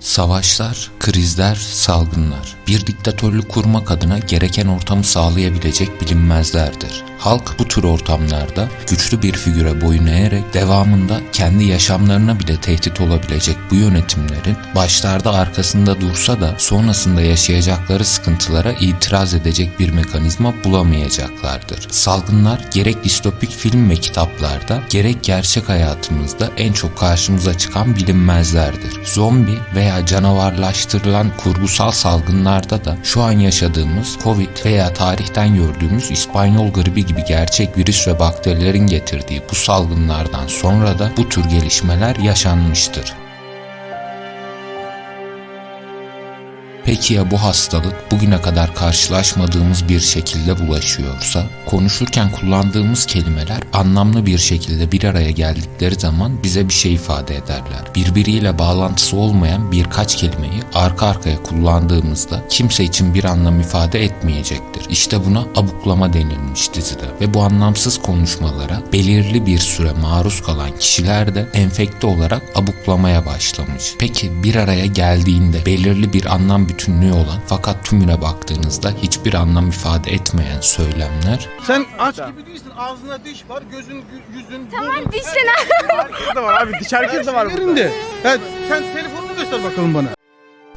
Savaşlar, krizler, salgınlar bir diktatörlük kurmak adına gereken ortamı sağlayabilecek bilinmezlerdir. Halk bu tür ortamlarda güçlü bir figüre boyun eğerek devamında kendi yaşamlarına bile tehdit olabilecek bu yönetimlerin başlarda arkasında dursa da sonrasında yaşayacakları sıkıntılara itiraz edecek bir mekanizma bulamayacaklardır. Salgınlar gerek distopik film ve kitaplarda gerek gerçek hayatımızda en çok karşımıza çıkan bilinmezlerdir. Zombi veya canavarlaştırılan kurgusal salgınlarda da şu an yaşadığımız Covid veya tarihten gördüğümüz İspanyol gribi gibi gerçek virüs ve bakterilerin getirdiği bu salgınlardan sonra da bu tür gelişmeler yaşanmıştır. Peki ya bu hastalık bugüne kadar karşılaşmadığımız bir şekilde bulaşıyorsa? Konuşurken kullandığımız kelimeler anlamlı bir şekilde bir araya geldikleri zaman bize bir şey ifade ederler. Birbiriyle bağlantısı olmayan birkaç kelimeyi arka arkaya kullandığımızda kimse için bir anlam ifade etmeyecektir. İşte buna abuklama denilmiş dizide ve bu anlamsız konuşmalara belirli bir süre maruz kalan kişiler de enfekte olarak abuklamaya başlamış. Peki bir araya geldiğinde belirli bir anlam bütünlüğü olan fakat tümüne baktığınızda hiçbir anlam ifade etmeyen söylemler Sen aç gibi değilsin. Ağzında diş var, gözün, yüzün, Tamam burnun, dişten Herkes de var abi. Diş herkes de var yerinde. Ya sen telefonunu göster bakalım bana.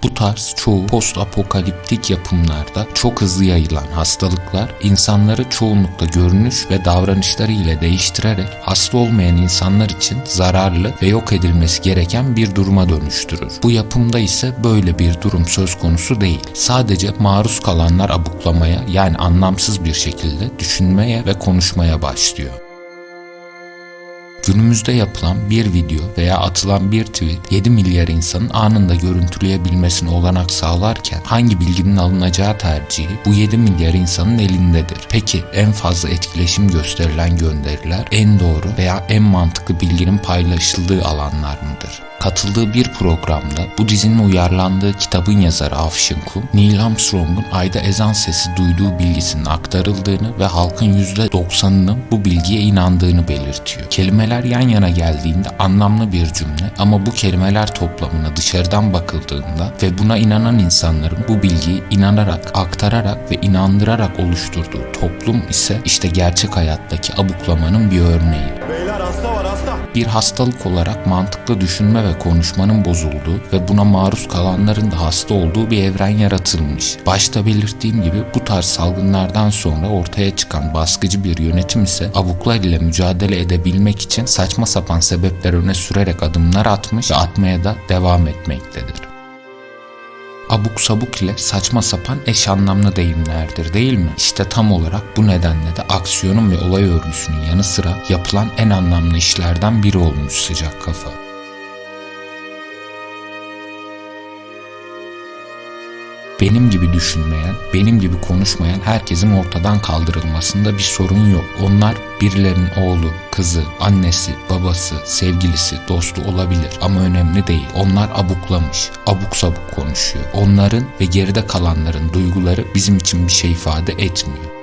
Bu tarz çoğu post apokaliptik yapımlarda çok hızlı yayılan hastalıklar insanları çoğunlukla görünüş ve davranışları ile değiştirerek hasta olmayan insanlar için zararlı ve yok edilmesi gereken bir duruma dönüştürür. Bu yapımda ise böyle bir durum söz konusu değil. Sadece maruz kalanlar abuklamaya yani anlamsız bir şekilde düşünmeye ve konuşmaya başlıyor. Günümüzde yapılan bir video veya atılan bir tweet 7 milyar insanın anında görüntüleyebilmesine olanak sağlarken hangi bilginin alınacağı tercihi bu 7 milyar insanın elindedir. Peki en fazla etkileşim gösterilen gönderiler en doğru veya en mantıklı bilginin paylaşıldığı alanlar mıdır? Katıldığı bir programda bu dizinin uyarlandığı kitabın yazarı Afşin Kum, Neil Armstrong'un ayda ezan sesi duyduğu bilgisinin aktarıldığını ve halkın %90'ının bu bilgiye inandığını belirtiyor. Kelimeler yan yana geldiğinde anlamlı bir cümle ama bu kelimeler toplamına dışarıdan bakıldığında ve buna inanan insanların bu bilgiyi inanarak, aktararak ve inandırarak oluşturduğu toplum ise işte gerçek hayattaki abuklamanın bir örneği bir hastalık olarak mantıklı düşünme ve konuşmanın bozulduğu ve buna maruz kalanların da hasta olduğu bir evren yaratılmış. Başta belirttiğim gibi bu tarz salgınlardan sonra ortaya çıkan baskıcı bir yönetim ise abuklar ile mücadele edebilmek için saçma sapan sebepler öne sürerek adımlar atmış ve atmaya da devam etmektedir. Abuk sabuk ile saçma sapan eş anlamlı deyimlerdir değil mi? İşte tam olarak bu nedenle de aksiyonun ve olay örgüsünün yanı sıra yapılan en anlamlı işlerden biri olmuş sıcak kafa. Benim gibi düşünmeyen, benim gibi konuşmayan herkesin ortadan kaldırılmasında bir sorun yok. Onlar birilerinin oğlu, kızı, annesi, babası, sevgilisi, dostu olabilir ama önemli değil. Onlar abuklamış, abuk sabuk konuşuyor. Onların ve geride kalanların duyguları bizim için bir şey ifade etmiyor.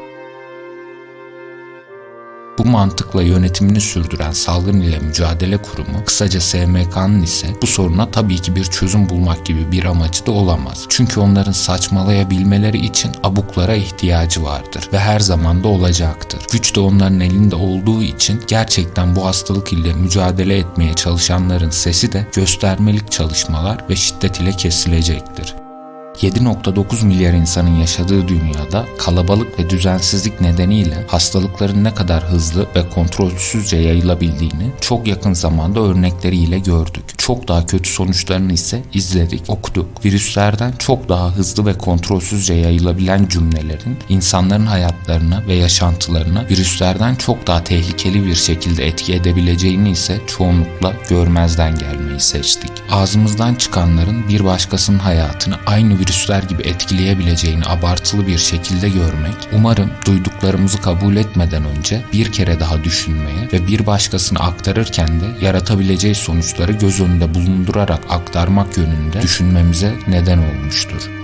Bu mantıkla yönetimini sürdüren Salgın ile Mücadele Kurumu, kısaca SMK'nın ise bu soruna tabii ki bir çözüm bulmak gibi bir amacı da olamaz. Çünkü onların saçmalayabilmeleri için abuklara ihtiyacı vardır ve her zaman da olacaktır. Güç de onların elinde olduğu için gerçekten bu hastalık ile mücadele etmeye çalışanların sesi de göstermelik çalışmalar ve şiddet ile kesilecektir. 7.9 milyar insanın yaşadığı dünyada kalabalık ve düzensizlik nedeniyle hastalıkların ne kadar hızlı ve kontrolsüzce yayılabildiğini çok yakın zamanda örnekleriyle gördük. Çok daha kötü sonuçlarını ise izledik, okuduk. Virüslerden çok daha hızlı ve kontrolsüzce yayılabilen cümlelerin insanların hayatlarına ve yaşantılarına virüslerden çok daha tehlikeli bir şekilde etki edebileceğini ise çoğunlukla görmezden gelmeyi seçtik. Ağzımızdan çıkanların bir başkasının hayatını aynı virüsler gibi etkileyebileceğini abartılı bir şekilde görmek, umarım duyduklarımızı kabul etmeden önce bir kere daha düşünmeye ve bir başkasına aktarırken de yaratabileceği sonuçları göz önünde bulundurarak aktarmak yönünde düşünmemize neden olmuştur.